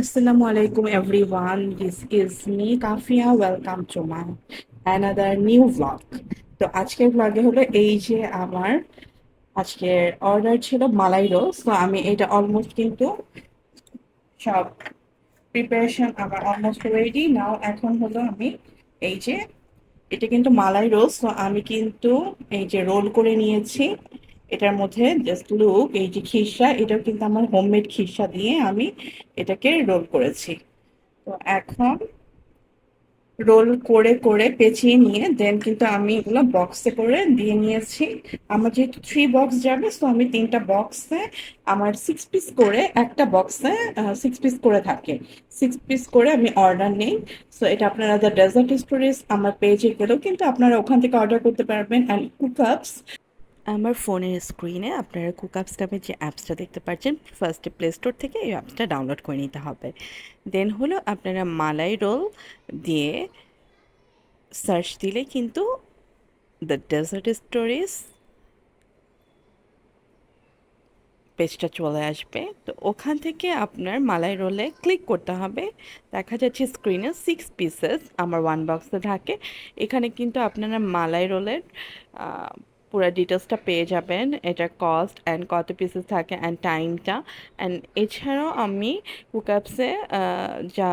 Assalamu alaikum everyone. This is me, Kafia. Welcome to my another new vlog. তো আজকের vlog-এ হলো এই যে আমার আজকের অর্ডার ছিল মালাই রোজ তো আমি এটা অলমোস্ট কিন্তু সব প্রিপারেশন আমার অলমোস্ট রেডি নাও এখন হলো আমি এই যে, এটা কিন্তু মালাই রোজ তো আমি কিন্তু এই যে রোল করে নিয়েছি এটার মধ্যে জাস্ট লুক এই যে খিরসা, এটাও কিন্তু আমার হোমমেড খিরসা দিয়ে আমি এটাকে রোল করেছি। তো এখন রোল করে করে পেঁচিয়ে নিয়ে দেন কিন্তু আমি এগুলো বক্সে করে দিয়ে নিয়েছি। আমার যেহেতু থ্রি বক্স যাবে সো আমি তিনটা বক্সে আমার সিক্স পিস করে একটা বক্সে সিক্স পিস করে থাকে। সিক্স পিস করে আমি অর্ডার নিই। সো এটা আপনারা দ্য ডেজার্ট স্টোরিজ আমার পেজে গেলেও কিন্তু আপনারা ওখান থেকে অর্ডার করতে পারবেন। অ্যান্ড কুকআপস আমার ফোনের স্ক্রিনে আপনারা কুকআপস নামের যে অ্যাপসটা দেখতে পাচ্ছেন ফার্স্টে প্লে স্টোর থেকে এই অ্যাপসটা ডাউনলোড করে নিতে হবে। দেন হলো আপনারা মালাই রোল দিয়ে সার্চ দিলে কিন্তু দ্য ডেজার্ট স্টোরিজ পেজটা চলে আসবে। তো ওখান থেকে আপনার মালাই রোলে ক্লিক করতে হবে। দেখা যাচ্ছে স্ক্রিনে সিক্স পিসেস আমার ওয়ান বক্সে থাকে। এখানে কিন্তু আপনারা মালাই রোলের পুরো ডিটেলসটা পেয়ে যাবেন, এটার কস্ট অ্যান্ড কত পিসেস থাকে অ্যান্ড টাইমটা অ্যান্ড এছাড়াও আমি কুকআপসে যা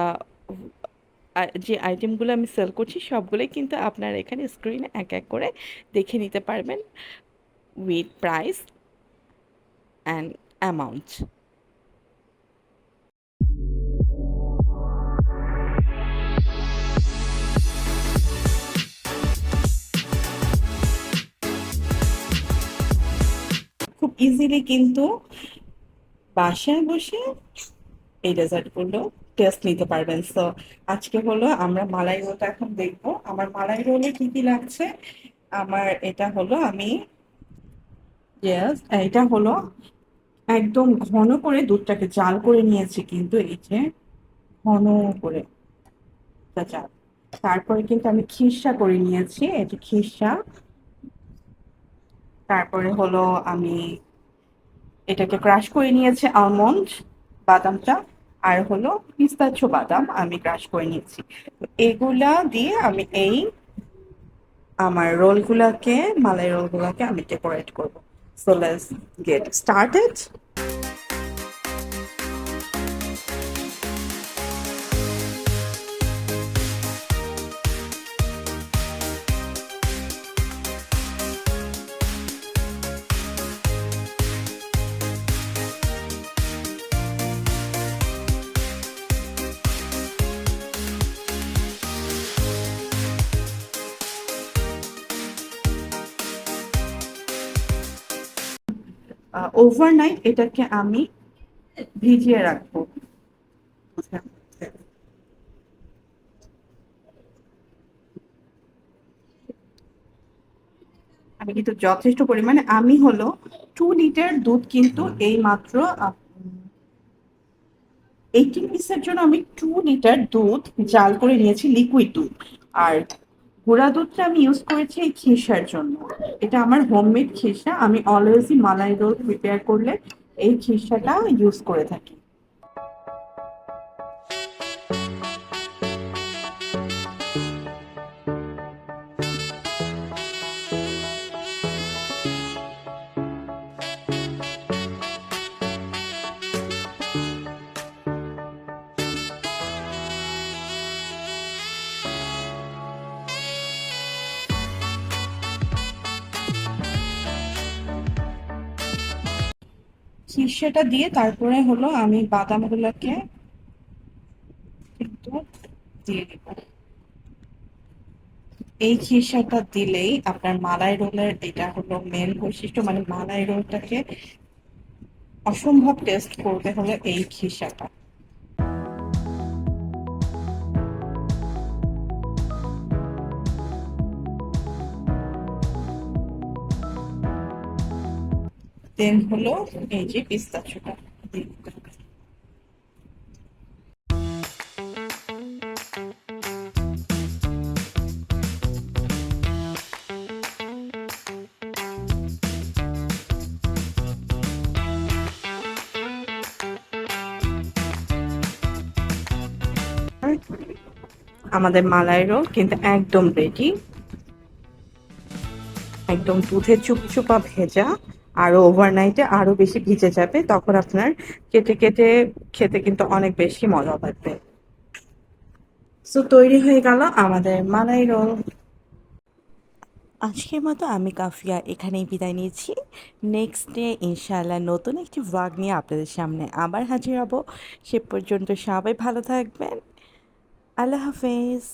যে আইটেমগুলো আমি সেল করছি, সবগুলোই কিন্তু আপনারা এখানে স্ক্রিনে এক এক করে দেখে নিতে পারবেন with price and amount easily কিন্তু বাসায় বসে এই ডেজার্টগুলো টেস্ট নিতে পারবেন। সো আজকে হলো আমরা মালাই রোলটা এখন দেখব। আমার মালাই রোলে কি কি লাগছে? আমার এটা হলো আমি এটা হলো একদম ঘন করে দুধটাকে জাল করে নিয়েছি কিন্তু এই যে ঘন করে জাল। তারপরে কিন্তু আমি খিরসা করে নিয়েছি, এই যে খিরসা। তারপরে হলো আমি এটাকে ক্রাশ করে নিয়েছে আলমন্ড বাদামটা, আর হলো পিস্তাচ্ছ বাদাম আমি ক্রাশ করে নিয়েছি। এগুলা দিয়ে আমি এই আমার রোলগুলাকে মালাই রোলগুলাকে আমি ডেকোরেট করব। So let's get started overnight এটাকে আমি ভিজিয়ে রাখব। আমি কিন্তু যথেষ্ট পরিমাণে আমি হলো টু লিটার দুধ কিন্তু এই মাত্র এইটিন পিসের জন্য আমি টু লিটার দুধ জাল করে নিয়েছি লিকুইড দুধ। আর গুঁড়া দুধটা আমি ইউজ করেছি এই খেসার জন্য। এটা আমার হোমমেড খেসা। আমি অলওয়েজই মালাই রোল প্রিপেয়ার করলে এই খেসাটা ইউজ করে থাকি। শীর্ষটা দিয়ে তারপরে হলো আমি বাদামগুলোকে কিন্তু দিয়ে দিব। এই খিসাটা দিলেই আপনার মালাই রোলের এটা হলো মেন বৈশিষ্ট্য মানে মালাই রোলটাকে অসম্ভব টেস্ট করতে হলে এই খিসাটা দেন হলো এই যে পিস্তাচুটা আমাদের মালাই রোল কিন্তু একদম রেডি একদম দুধে চুপচুপা ভেজা। আরও ওভারনাইটে আরও বেশি ভিজে যাবে, তখন আপনার কেটে কেটে খেতে কিন্তু অনেক বেশি মজা লাগবে। সো তৈরি হয়ে গেল আমাদের মালাই রোল। আজকের মতো আমি কাফিয়া এখানেই বিদায় নিয়েছি নেক্সট ডে ইনশাআল্লাহ নতুন একটি ভ্লগ নিয়ে আপনাদের সামনে আবার হাজির হব। সে পর্যন্ত সবাই ভালো থাকবেন। আল্লাহ হাফেজ।